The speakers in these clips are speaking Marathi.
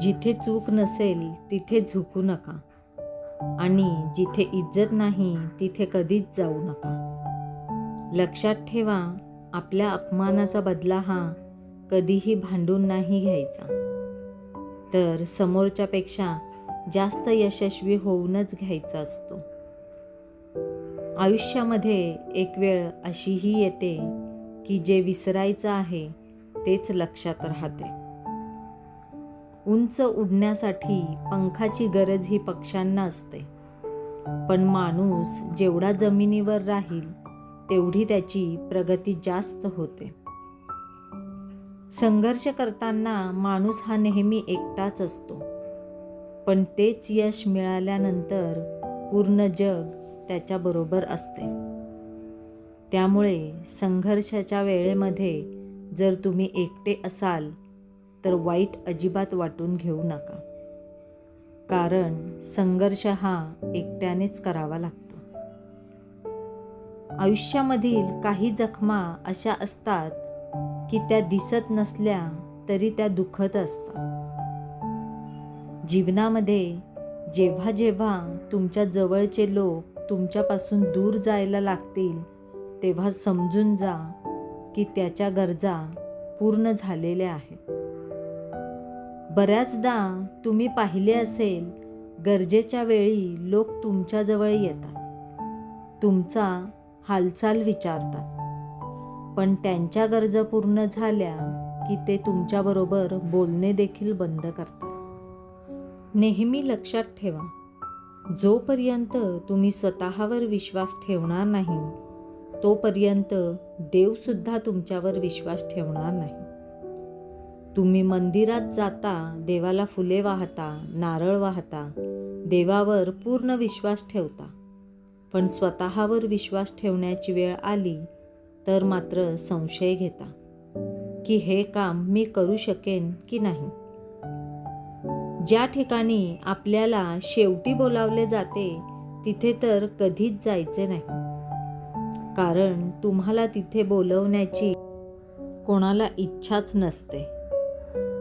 जिथे चूक नसेल तिथे झुकू नका. आणि जिथे इज्जत नाही तिथे कधीच जाऊ नका. लक्षात ठेवा आपल्या अपमानाचा बदला हा कधीही भांडून नाही घ्यायचा. तर समोरच्यापेक्षा जास्त यशस्वी होऊनच घ्यायचा असतो. आयुष्यामध्ये एक वेळ अशीही येते की जे विसरायचं आहे तेच लक्षात राहते. उंच उडण्यासाठी पंखाची गरज ही पक्ष्यांना असते. पण माणूस जेवढा जमिनीवर राहील तेवढी त्याची प्रगती जास्त होते. संघर्ष करताना माणूस हा नेहमी एकटाच असतो. पण तेच यश मिळाल्यानंतर पूर्ण जग त्याच्याबरोबर असते. त्यामुळे संघर्षाच्या वेळेमध्ये जर तुम्ही एकटे असाल तर वाईट अजिबात वाटून घेऊ नका. कारण संघर्ष हा एकट्यानेच करावा लागतो. आयुष्यामधील काही जखमा अशा असतात की त्या दिसत नसल्या तरी त्या दुखत असतात. जीवनामध्ये जेव्हा जेव्हा तुमच्या जवळचे लोक तुमच्यापासून दूर जायला लागतील तेव्हा समजून जा की त्याच्या गरजा पूर्ण झालेल्या आहेत. बऱ्याचदा तुम्ही पाहिले असेल गरजेच्या वेळी लोक तुमच्याजवळ येतात. तुमचा हालचाल विचारतात. पण त्यांच्या गरजा पूर्ण झाल्या की ते तुमच्याबरोबर बोलणे देखील बंद करतात. नेहमी लक्षात ठेवा जोपर्यंत तुम्ही स्वतःवर विश्वास ठेवणार नाही तोपर्यंत देवसुद्धा तुमच्यावर विश्वास ठेवणार नाही. तुम्ही मंदिरात जाता देवाला फुले वाहता नारळ वाहता देवावर पूर्ण विश्वास ठेवता. पण स्वतःवर विश्वास ठेवण्याची वेळ आली तर मात्र संशय घेता की हे काम मी करू शकेन की नाही? ज्या ठिकाणी आपल्याला शेवटी बोलावले जाते तिथे तर कधीच जायचे नाही. कारण तुम्हाला तिथे बोलवण्याची कोणाला इच्छाच नसते.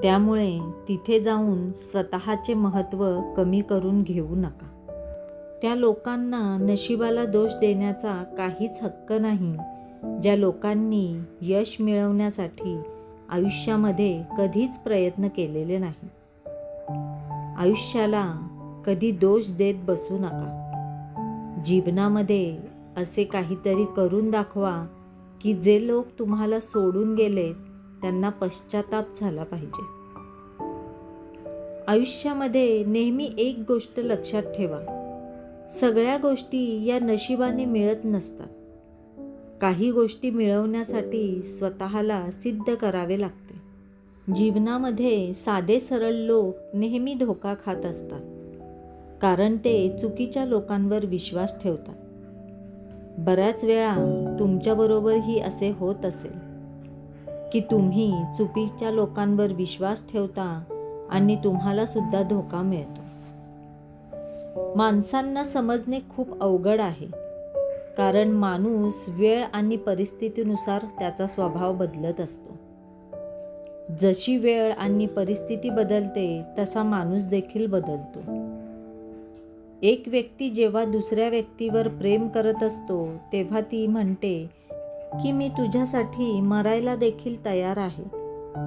त्यामुळे तिथे जाऊन स्वतःचे महत्त्व कमी करून घेऊ नका. त्या लोकांना नशिबाला दोष देण्याचा काहीच हक्क नाही ज्या लोकांनी यश मिळवण्यासाठी आयुष्यामध्ये कधीच प्रयत्न केलेले नाही. आयुष्याला कधी दोष देत बसू नका. जीवनामध्ये असे काहीतरी करून दाखवा की जे लोक तुम्हाला सोडून गेलेत त्यांना पश्चाताप झाला पाहिजे. आयुष्यामध्ये नेहमी एक गोष्ट लक्षात ठेवा. सगळ्या गोष्टी या नशिबाने मिळत नसतात. काही गोष्टी मिळवण्यासाठी स्वतःला सिद्ध करावे लागते. जीवनामध्ये साधे सरळ लोक नेहमी धोका खात असतात. कारण ते चुकीच्या लोकांवर विश्वास ठेवतात. बऱ्याच वेळा तुमच्याबरोबरही असे होत असेल. की तुम्ही चुकीच्या लोकांवर विश्वास ठेवता आणि तुम्हाला सुद्धा धोका मिळतो. माणसांना समजणे खूप अवघड आहे कारण माणूस वेळ आणि परिस्थितीनुसार त्याचा स्वभाव बदलत असतो. जशी वेळ आणि परिस्थिती बदलते तसा माणूस देखील बदलतो. एक व्यक्ती जेव्हा दुसऱ्या व्यक्तीवर प्रेम करत असतो तेव्हा ती म्हणते की मी तुझ्यासाठी मरायला देखील तयार आहे.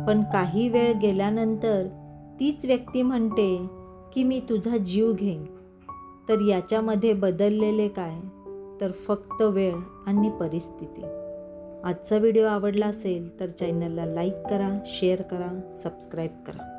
पण काही वेळ गेल्यानंतर तीच व्यक्ती म्हणते की मी तुझा जीव घेईन. तर याच्यामध्ये बदललेले काय? तर फक्त वेळ आणि परिस्थिती. आजचा व्हिडिओ आवडला असेल तर चॅनलला लाईक करा शेअर करा सबस्क्राईब करा.